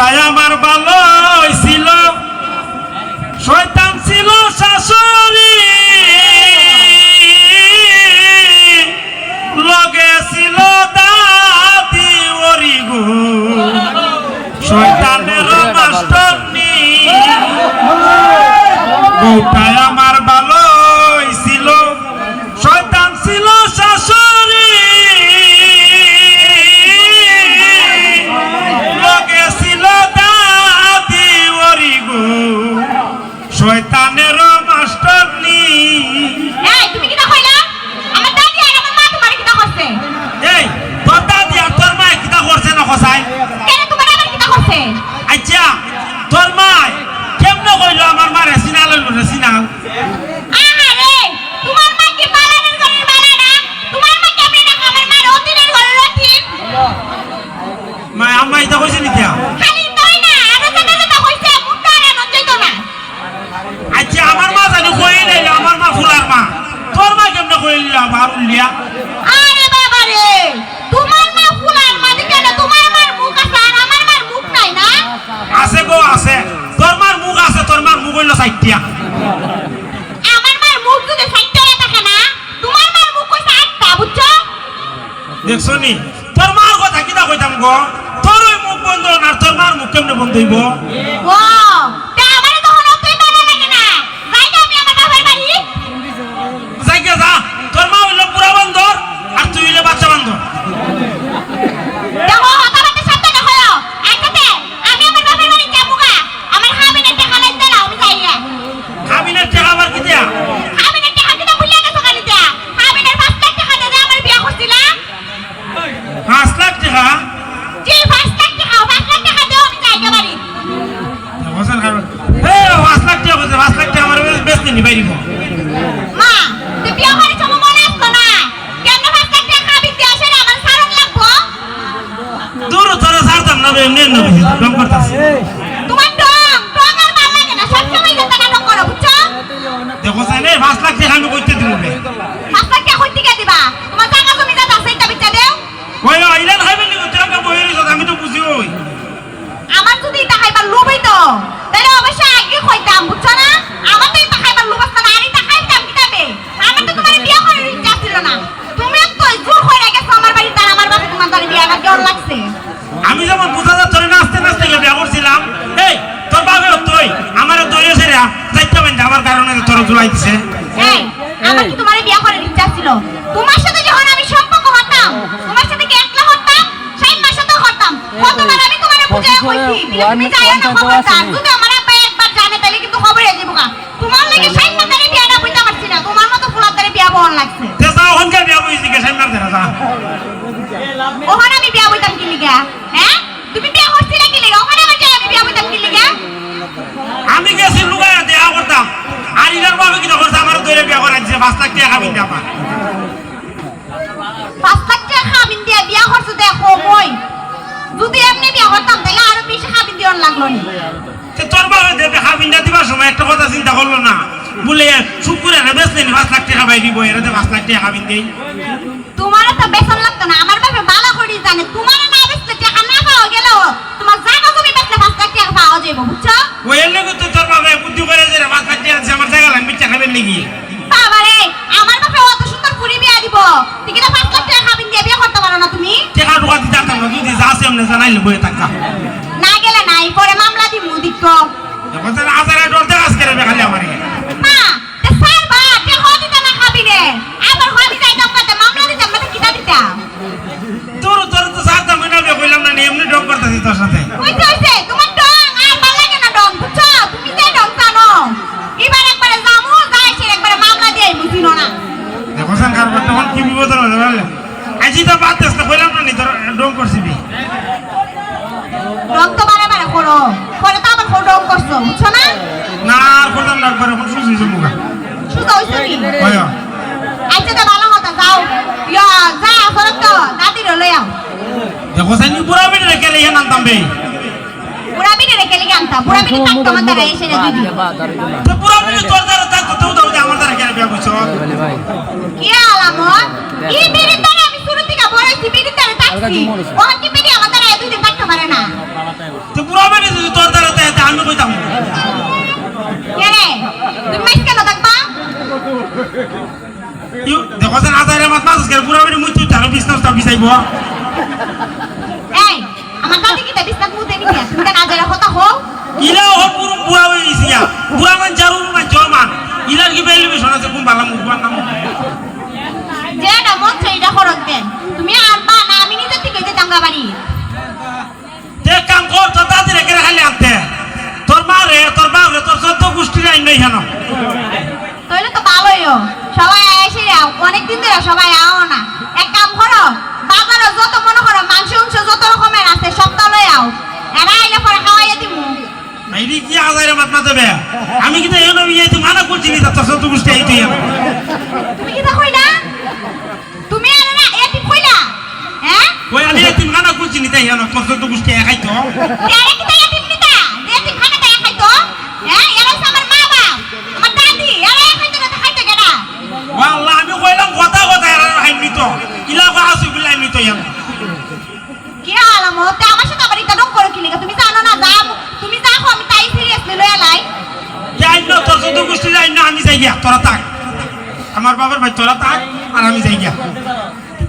কোথায় আমার Deus. আমি যখন বুঝা যা তোর নাচতে নাচতে গিয়ে বিয়া ছিলাম। এই তোর বাবে তুই আমার তুই এসে চাইতে পারেন যাওয়ার কারণে তোর জুলাই তোমার মতো ফুলাতারে বিয়া বহন লাগছে। দাদা ওখানে আমি বিয়া বইতাম কি লিগা? হ্যাঁ তুমি বিয়া করছিলা কি লিগা? ওখানে আমি যাই আমি বিয়া বইতাম কি লিগা? আমি গেছি লুগায়া দেয়া করতাম। আর ইনার বাবা কি করছে আমার দইরে বিয়া করাই দিছে। 5 লাখ টাকা খাবিন দিয়া আমার লাখ টাকা খাবিন দিয়া বিয়া করছ দেখো মই। যদি এমনি বিয়া করতাম তাহলে আরও বেশি খাবিন দিওন লাগল নি। তোর বাবা দেবে খাবিন না দিবার সময় একটা কথা চিন্তা করল না। বলে শুক্রে বেসলেন পাঁচ লাখ টাকা বাইরি বই এরা পাঁচ লাখ টাকা খাবিন দেই। তোমারে তো বেতন লাগতো না আমার বাপে বালা করি জানে। তোমারে না বেচতে টাকা না পাওয়া গেল তোমার জায়গা জমি বেচলে পাঁচ লাখ টাকা পাওয়া যাবে বুঝছ? ওই এলাকা তো তোর বাপে বুদ্ধি করে যে পাঁচ লাখ আছে আমার জায়গা লাগবে টাকা বের নাকি? বাবারে আমার বাপে অত সুন্দর পুরি বিয়া দিব। তুই কিনা পাঁচ লাখ টাকা দিয়ে বিয়ে করতে পারো না তুমি? টাকা ঢোকা দিতে পারতাম যদি যা আছে আমরা জানাই লবো টাকা না গেলে নাই পরে মামলা দিব দিক এখন তো আজারে ডলতে আজকে রে খালি আমারে। মা তে সার বা তে হদিতে না খাবি রে আবার সাথে হোসেন পুরা বিটি রেখে লিয়ে আনতাম বে। পুরা বিটি রেখে লিয়ে আনতাম পুরা বিটি থাকতো আমার দ্বারা এসে না দিদি তো পুরা বিটি তোর দ্বারা থাকতো তো দাও আমার দ্বারা কেন বিয়া করছ? কি তো আমি শুরু থেকে বড়াইছি বিটি তারে ও কি আমার দ্বারা এত দিন পারে না? তো পুরা বিটি যদি তোর দ্বারা থাকে আমি কইতাম। কে তুমি কেন থাকবা? দেখো আদারে মাছ মাছ করে মুই তুই তার বিচাইবো মুতে তুমি কথা ইলা ও পুরো বুড়া বুড়া মান মান জমান ইলার কি বেলি বেশন কোন বালা মুখ নাম যেটা মন চাই এটা দেন। তুমি আনবা না আমি নিজে থেকে যে টাঙ্গা বাড়ি। তে কাম কর তো দাদি রেখে খালি আনতে। তোর মা রে তোর বাপ রে তোর গোষ্ঠী নাই তাহলে তো ভালোই। সবাই এসে যাও। অনেক ধরে সবাই আও না। আইরি কি আদারে মাত মাতে বে আমি কিন্তু এন ইয়ে তো মানা করছি নি তোর গোষ্ঠী আইতে তুমি কি না তুমি আর না এটি কইলা? হ্যাঁ? আমি মানা করছি নি তাই হেন তোর সত্য গোষ্ঠী খাইতো তেরে কি তাই এটি নিতা? এটি খানা তাই খাইতো হ্যাঁ এরা আমার মা বাপ আমার দাদি এরা খাইতো না খাইতো কেডা? আল্লাহ আমি কইলাম কথা কথা এরা আইনি তো আমার বাবার ভাই তোরা থাক আর আমি যাই গিয়া।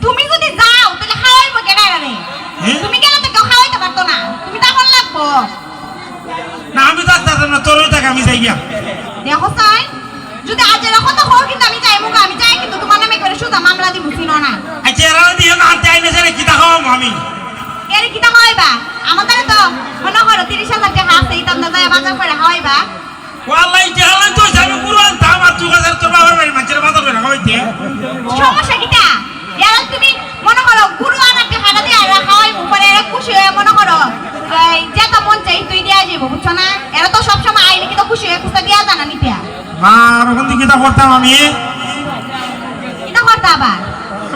তুমি যদি যাও তাহলে খাওয়াইবো কেডা রে হ্যাঁ? তুমি গেলে তো কেউ খাওয়াইতে পারতো না। তুমি তখন লাগবো। না আমি থাকতাম না তোরই থাক আমি যাই গিয়া। দেখো সাই যদি আজ এরকম তো হোক কিন্তু আমি চাই মুখ আমি চাই কিন্তু তোমার নামে করে সুদা মামলা দিব চিনো না। আচ্ছা এরা দিয়ে না আনতে আইনে সেরে কিতা খাওয়াবো আমি? এর কিটা খাওয়াইবা? আমাদের তো মনে করো তিরিশ হাজার টাকা আছে এই তোমরা যায় বাজার করে খাওয়াইবা। ওয়াল্লাহ জাহালান তো আমি পুরো আনতাম আর তুই কাছে তোর বাবার বাড়ি মানুষের বাজার করে সমস্যা কিটা? এরা তুমি মনে করো গুরু আনার টাকাটা দিয়ে এরা খাওয়াইবো পরে এরা খুশি হয়ে মনে করো যেটা মন চাই তুই দিয়া যাব বুঝছ না? এরা তো সবসময় আইলে কিন্তু খুশি হয়ে খুশি দিয়া জানা নিতে আর ওখান থেকে কিতা করতাম আমি? এটা করতে আবার?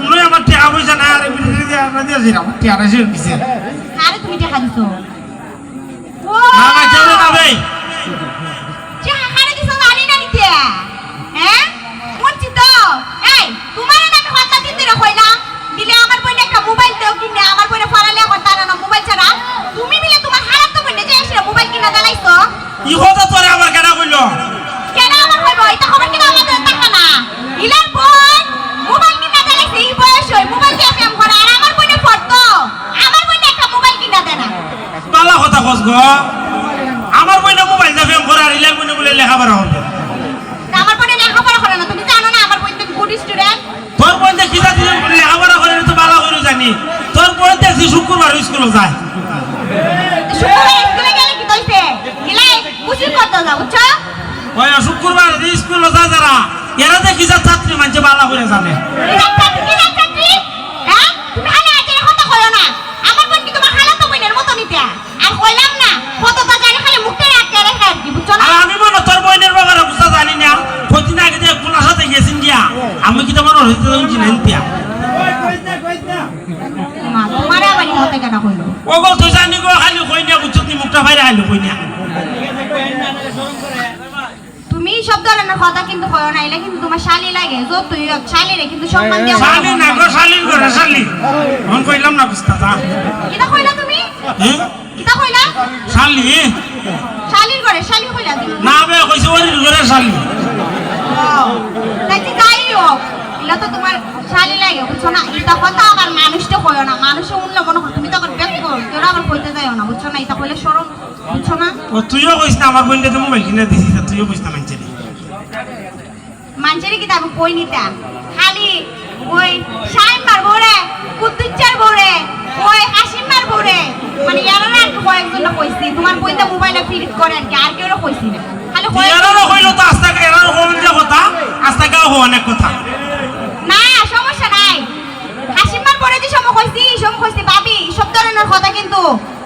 নই আমার টাকা পয়সা না আর বিড়ি দিয়ে আমরা আমার আরে তুমি টাকা দিছো ও না না কেউ না ভাই। কস গো আমার বইনা মোবাইল দা ফেম করে আর ইলার বইনা বলে লেখাপড়া হবে। তা আমার বইনে লেখাপড়া করে না তুমি জানো না আমার বইনে গুড স্টুডেন্ট তোর বইনে কিতা দিলে লেখাপড়া করে তো ভালো করে জানি। তোর বই দেখছি শুক্রবার স্কুলে যায়। শুক্রবার স্কুলে গেলে কি কইছে ইলাই কুসি করতে যাও বুঝছ? ওই শুক্রবার স্কুলে যায় যারা এরা দেখি যা ছাত্রী মানছে ভালো করে জানে। কেন কইলো ও গো তুই জানি গো খালি কই না বুঝছ তুই মুখটা বাইরে আইলো কই না তুমি সব ধরনের কথা কিন্তু কইও না এলা কিন্তু তোমার শালি লাগে যত তুই শালি রে কিন্তু সম্মান দিয়া শালি না গো শালির করে শালি। মন কইলাম না বুঝতা তা কিটা কইলা তুমি? হ্যাঁ কিটা কইলা? শালি। শালির শালি কইলা তুমি? না বে কইছে ওরির করে শালি। তাই যাই হোক এগুলা তো তোমার শালি লাগে বুঝছ না? এটা কথা আবার মানুষটা কইও না মানুষে উনলে মনে হয় তুমি তো আবার ব্যক্ত কেউ আবার কইতে যাইও না বুঝছ না? এটা কইলে সরম বুঝছ না? ও তুইও কইস না আমার বইনটা তো মোবাইল কিনে দিছিস তুইও কইস না মানছে রে কি আমি কই নিতা? খালি ওই শাইন মার বউরে কুদ্দুচ্চার বউরে ওই হাসিম মার বউরে। মানে ইয়ারা আর কি কয়েকজন কইছি তোমার বইতে মোবাইলে ফিরিট করে আর কি আর কেউ কইছি না। খালি কয়েক- কইলো তো আস্তা এরারও কইল যে কথা আস্তা গাও অনেক কথা। না সমস্যা নাই। হাসিমার পরে যে সময় কইছি সম কইছি ভাবি সব ধরনের কথা কিন্তু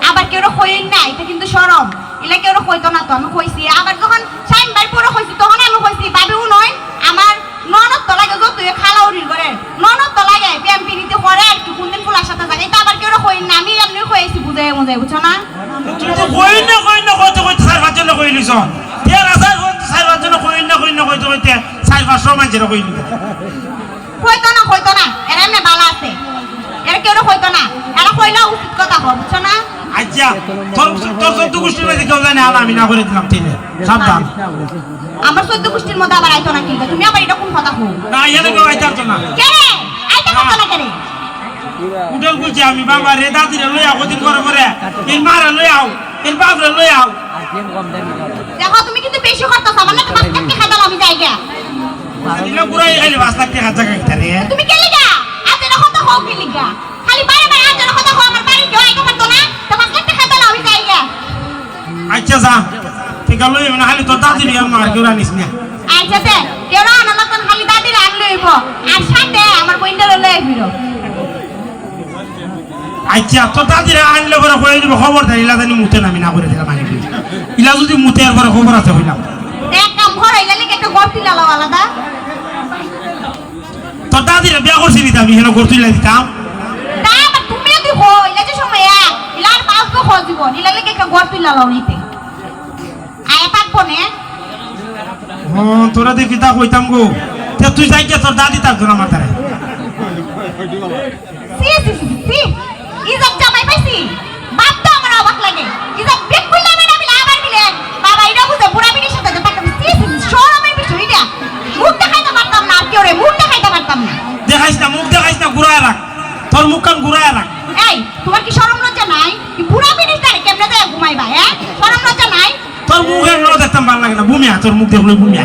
আবার কেউ কইন না এটা কিন্তু শরম এলা কেউ কইতো না তো আমি কইছি। আবার যখন সাইন বার পরে কইছি তখন আমি কইছি ভাবিও নয় আমার ননদ তো লাগে যত খালা উড়ির করে ননদ তো লাগে প্রেম পিড়িতে করে আর কি কোনদিন ফুলার সাথে থাকে। এটা আবার কেউ কইন না আমি এমনি কইছি বুঝাই বুঝাই বুঝছ না? তুই না কই না কইতে কইতে চার পাঁচজন কইলিস তের আসার কইতে চার পাঁচজন কই না কই না কইতে কইতে চার পাঁচশো মানুষের কইলি। কইতো না কইতো না এরা এমনি বালা আছে এরা কেউ হইতো না। এরা কইলা উচিত কথা হয় বুঝছ না? আচ্ছা তোর তোর চোদ্দ গোষ্ঠীর মধ্যে কেউ জানে আর আমি না করে দিলাম তিনে সাবধান। আমার চোদ্দ গোষ্ঠীর মধ্যে আবার আইতো না কিন্তু তুমি আবার এটা কোন কথা কো না এখানে কেউ আইতে না। কে? রে আইতে না কে উঠল বলছি আমি বাবা রে দাদিরে লই আও কদিন করে করে এর মারা লই আও এর বাপরে লই আও। দেখো তুমি কিন্তু বেশি করতেছ আমার না তোমার আমি যাই দিলে পুরাই খালি পাঁচ লাখ টাকা জায়গা কিতা রে। তুমি কে যা ঠিক আছে লই মানে খালি তোর দাদিরে আর মার কেউ আনিস না। আচ্ছা তে কেউ না আনা লাগন খালি দাদির আন লইব। আর সাথে আমার বইন্ডার লই ফিরো আচ্ছা তোর দাদিরে আনলে পরে কয়ে দিব খবর দেয় ইলা জানি মুতে নামি না করে দিলাম আনি ইলা যদি মুতে আর পরে খবর আছে হইলাম। এক কাম ঘর হইলে লিগে একটা গর্তি লালাও আলাদা। দাদিরে বিয়া করছি দিতাম আমি হেন করতে দিতাম। তা আবার তুমি যদি হো ইলা যে সময় এক পাঁচ খোঁজ দিব ইলা লিগে একটা গর্তি লালাও নিতে। নে হ্যাঁ তোরা দেখি তা কইতাম গো। তে তুই যাই কে তোর দাদি থাকতো না আমার দ্বারা সি সি সি সি জামাই পাইছি। বাপ তো আমার অবাক লাগে। আবার বাবা এটা বুঝে বুড়া বিটির সাথে যে পারতাম। সি সি শরমের বিষয় এটা মুখ দেখাইতে পারতাম না আর রে মুখ দেখাইতে পারতাম না। দেখাইস না মুখ দেখাইস না ঘুরায় রাখ। তোর মুখ কান ঘুরায় রাখ। এই তোমার কি শরম লজ্জা নাই? কি বুড়া বিটির তারে কেমনে যায় ঘুমাইবা হ্যাঁ? শরম লজ্জা নাই? তোর মুখের ন দেখতাম ভালো লাগে না। বুমিয়া তোর মুখ দেখলে বুমিয়া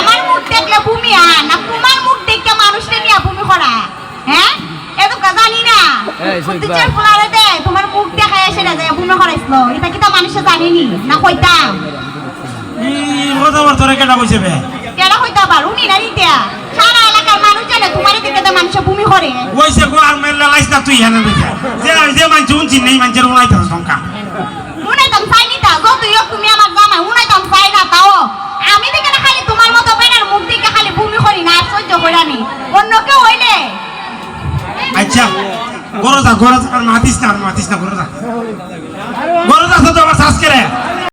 আমার মুখ দেখলে ভূমি আন না তোমার মুখ দেখে মানুষকে নিয়ে ভূমি করা? হ্যাঁ? এত কা জানি না। ফুলারে দে তোমার মুখ দেখায় এসে না যায় ভূমি করাইছিল। এটা কি তা মানুষে জানেনি না? কইতাম। এই কথা আমার তোরে কেটা কইছে বে? কেন হইতে আবার উনি না নিতে সারা এলাকার মানুষ জানে তোমার দিকে তো মানুষে ভূমি করে। ওইসে গো আর মেলা লাইস না তুই হেনে দেখে। যে যে মানছে উনছি নেই মানছে উনাইতে সংখ্যা। উনাইতাম চাই হোক তুমি আমার জামাই উনাইতাম চাই না আমি দেখে খালি তোমার মতো বেটার মুখ দিকে খালি ভূমি করি না আর সহ্য করে নি অন্য কেউ হইলে? আচ্ছা গরজা গরজা আর মাতিস না আর মাতিস না গরজা গরজা তো আমার শ্বাস